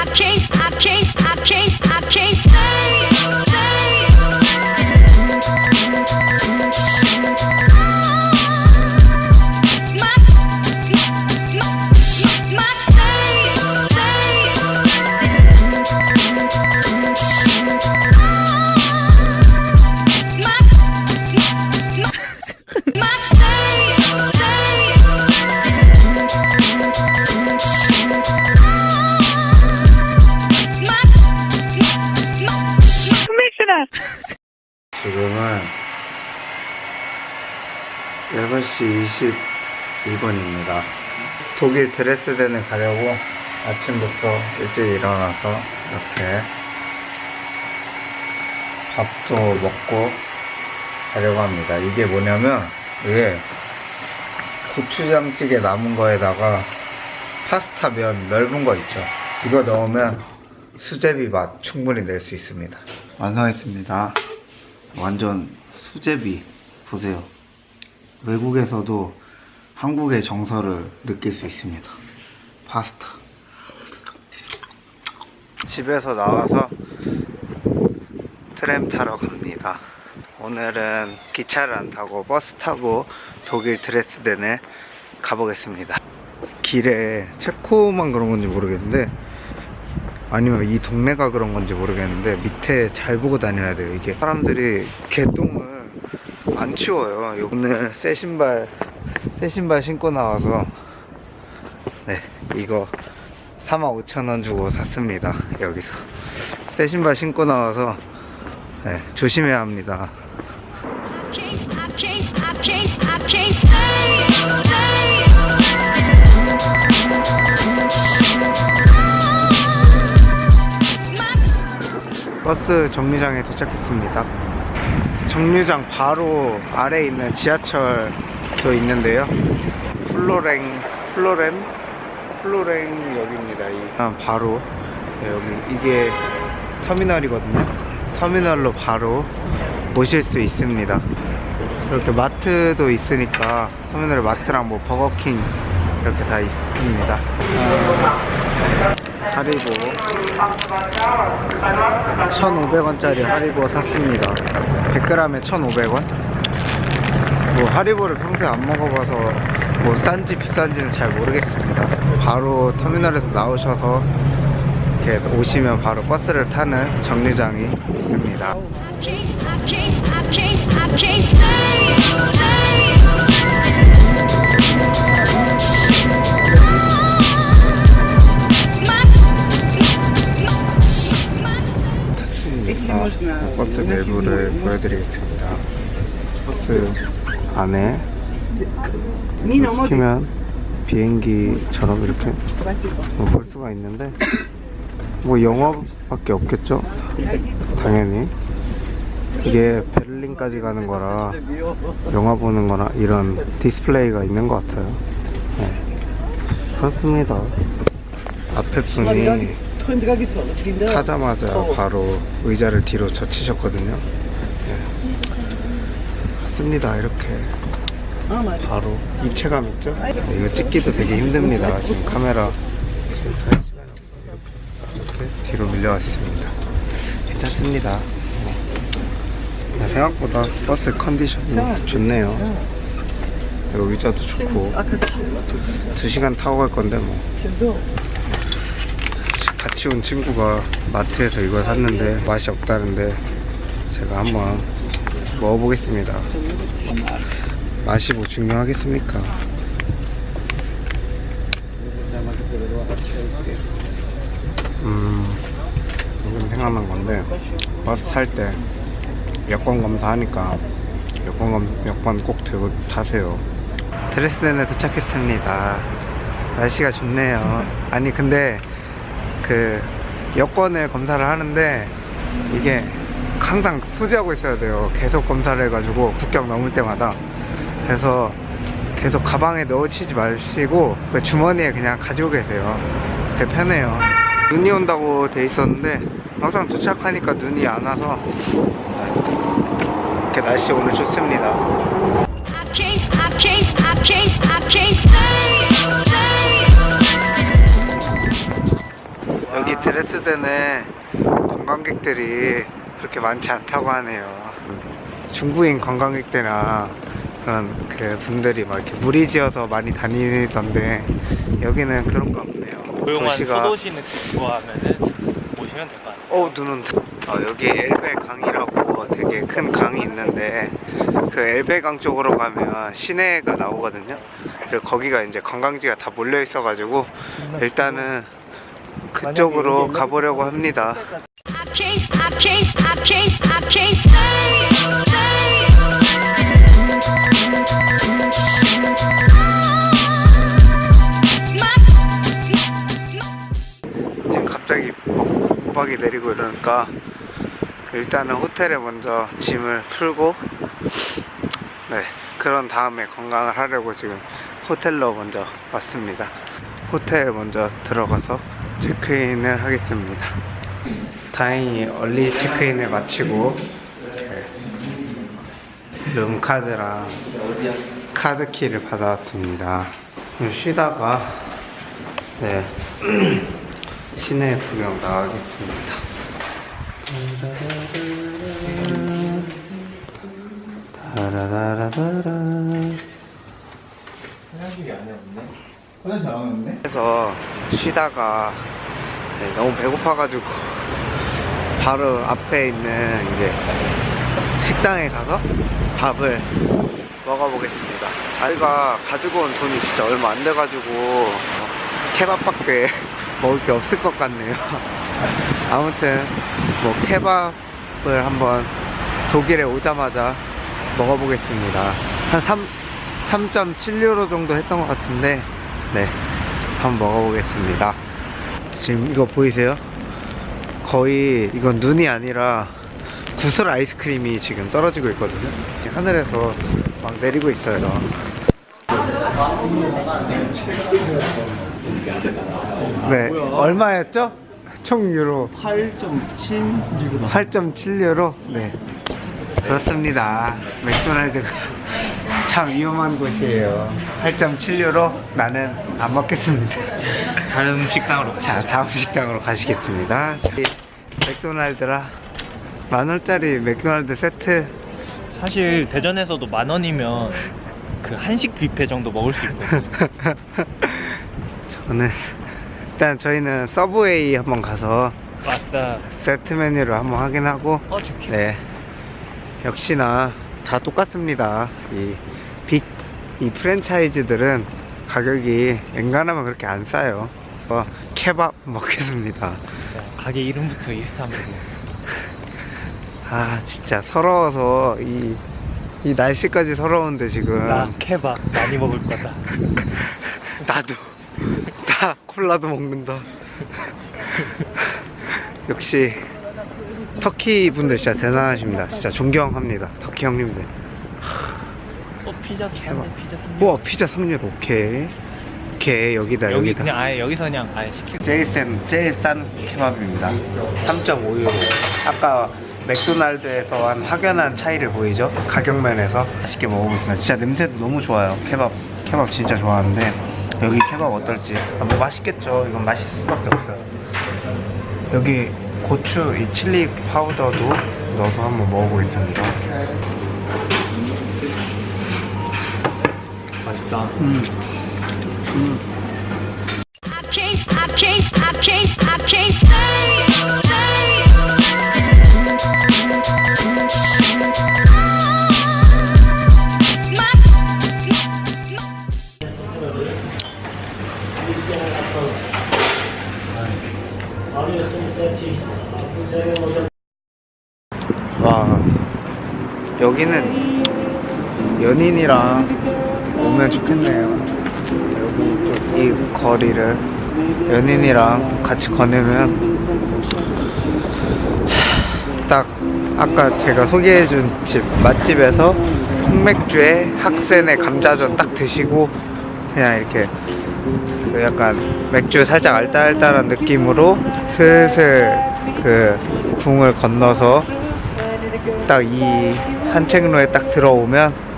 I can't, I can't, I can't, 6시 22분입니다. 독일 드레스덴을 가려고 아침부터 일찍 일어나서 이렇게 밥도 먹고 가려고 합니다. 이게 뭐냐면 이게 고추장찌개 남은 거에다가 파스타 면 넓은 거 있죠. 이거 넣으면 수제비 맛 충분히 낼 수 있습니다. 완성했습니다. 완전 수제비 보세요. 외국에서도 한국의 정서를 느낄 수 있습니다. 파스타. 집에서 나와서 트램 타러 갑니다. 오늘은 기차를 안 타고 버스 타고 독일 드레스덴에 가보겠습니다. 길에 체코만 그런 건지 모르겠는데 아니면 이 동네가 그런 건지 모르겠는데 밑에 잘 보고 다녀야 돼요. 이게 사람들이 개똥을 안 치워요. 오늘 새 신발 새 신발 신고 나와서 네 이거 45,000원 주고 샀습니다. 여기서 새 신발 신고 나와서 네, 조심해야 합니다. 버스 정류장에 도착했습니다. 정류장 바로 아래에 있는 지하철도 있는데요. 플로랭, 플로렌, 플로랭 역입니다. 이 아, 바로 네, 여기 이게 터미널이거든요. 터미널로 바로 오실 수 있습니다. 이렇게 마트도 있으니까 터미널에 마트랑 뭐 버거킹 이렇게 다 있습니다. 아, 하리보 1,500원짜리 하리보 샀습니다. 100g에 1,500원? 뭐 하리보를 평소에 안 먹어봐서 뭐 싼지 비싼지는 잘 모르겠습니다. 바로 터미널에서 나오셔서 이렇게 오시면 바로 버스를 타는 정류장이 있습니다. 버스 내부를 보여드리겠습니다. 버스 안에 키면 비행기처럼 이렇게 뭐볼 수가 있는데 뭐 영어밖에 없겠죠? 당연히 이게 베를린까지 가는 거라 영화 보는 거나 이런 디스플레이가 있는 것 같아요. 네. 그렇습니다. 앞에 분이 타자마자 바로 의자를 뒤로 젖히셨거든요. 네. 맞습니다. 이렇게 바로 입체감 있죠? 네, 이거 찍기도 되게 힘듭니다. 지금 카메라 이렇게 뒤로 밀려왔습니다. 괜찮습니다. 네, 생각보다 버스 컨디션이 좋네요. 그리고 의자도 좋고 2시간 타고 갈 건데 뭐 같이 온 친구가 마트에서 이걸 샀는데 맛이 없다는데 제가 한번 먹어보겠습니다. 맛이 뭐 중요하겠습니까? 음, 요즘 생각난 건데 버스 탈 때 여권 검사하니까 여권 검 여권 꼭 들고 타세요. 드레스덴에 도착했습니다. 날씨가 좋네요. 아니 근데 그 여권을 검사를 하는데 이게 항상 소지하고 있어야 돼요. 계속 검사를 해가지고 국경 넘을 때마다 그래서 계속 가방에 넣어치지 마시고 그 주머니에 그냥 가지고 계세요. 되게 편해요. 눈이 온다고 돼 있었는데 항상 도착하니까 눈이 안 와서 이렇게 날씨 오늘 좋습니다. I can't, I can't, I can't, I can't 드레스덴에 관광객들이 그렇게 많지 않다고 하네요. 중국인 관광객들이나 그런 그 분들이 막 이렇게 무리지어서 많이 다니던데 여기는 그런 거 없네요. 조용한 도시가 소도시는 좋아하면은 오시면 될 것 같아요. 어 눈은 어, 여기 엘베 강이라고 되게 큰 강이 있는데 그 엘베 강 쪽으로 가면 시내가 나오거든요. 그리고 거기가 이제 관광지가 다 몰려 있어가지고 일단은 그쪽으로 가보려고 합니다. 지금 갑자기 막 호박이 내리고 이러니까 일단은 호텔에 먼저 짐을 풀고 네 그런 다음에 관광을 하려고 지금 호텔로 먼저 왔습니다 호텔 먼저 들어가서 체크인을 하겠습니다. 다행히 얼리 체크인을 마치고 룸카드랑 카드키를 받아왔습니다. 좀 쉬다가 네 시내 구경 나가겠습니다. 다라라라라 라. 그래서 쉬다가 네, 너무 배고파가지고 바로 앞에 있는 이제 식당에 가서 밥을 먹어보겠습니다. 저희가 가지고 온 돈이 진짜 얼마 안 돼가지고 케밥밖에 먹을 게 없을 것 같네요. 아무튼 뭐 케밥을 한번 독일에 오자마자 먹어보겠습니다. 한 3, 3.7유로 정도 했던 것 같은데 네 한번 먹어보겠습니다. 지금 이거 보이세요? 거의 이건 눈이 아니라 구슬 아이스크림이 지금 떨어지고 있거든요. 하늘에서 막 내리고 있어요. 네, 얼마였죠? 총 유로 8.7유로. 8.7유로? 네. 그렇습니다. 맥도날드가 참 위험한 곳이에요. 8.7유로? 나는 안 먹겠습니다. 다른 식당으로 자, 다음 식당으로 가시겠습니다. 이 맥도날드라 만원짜리 맥도날드 세트 사실 대전에서도 만 원이면 그 한식 뷔페 정도 먹을 수 있거든요. 저는 일단 저희는 서브웨이 한번 가서 아싸. 세트 메뉴를 한번 확인하고 어. 네 역시나 다 똑같습니다. 이 빅 이 프랜차이즈들은 가격이 엔간하면 그렇게 안 싸요. 어, 케밥 먹겠습니다. 가게 이름부터 이스탄불. 아 진짜 서러워서 이, 이 날씨까지 서러운데 지금. 나 케밥 많이 먹을 거다. 나도. 나 콜라도 먹는다. 역시 터키 분들 진짜 대단하십니다. 진짜 존경합니다. 터키 형님들. 어, 피자도 샀네. 피자 3 우와 피자 3유로 오케이. 오케이 여기다 여기 여기다. 그냥 아예 여기서 그냥 아예 시키고. 제일 센 제일 싼 케밥입니다. 3.5유로. 아까 맥도날드에서 한 확연한 차이를 보이죠? 가격 면에서. 맛있게 먹어보겠습니다. 진짜 냄새도 너무 좋아요. 케밥 케밥 진짜 좋아하는데. 여기 케밥 어떨지. 아, 뭐 맛있겠죠. 이건 맛있을 수밖에 없어요. 여기 고추 이 칠리 파우더도 넣어서 한번 먹어보겠습니다 맛있다. 음. 음. 와. 여기는 연인이랑 오면 좋겠네요. 여기 또이 거리를 연인이랑 같이 거니면 딱 아까 제가 소개해준 집 맛집에서 흑맥주에 학센의 감자전 딱 드시고 그냥 이렇게 그 약간 맥주 살짝 알딸알딸한 느낌으로 슬슬 그 궁을 건너서 딱 이 산책로에 딱 들어오면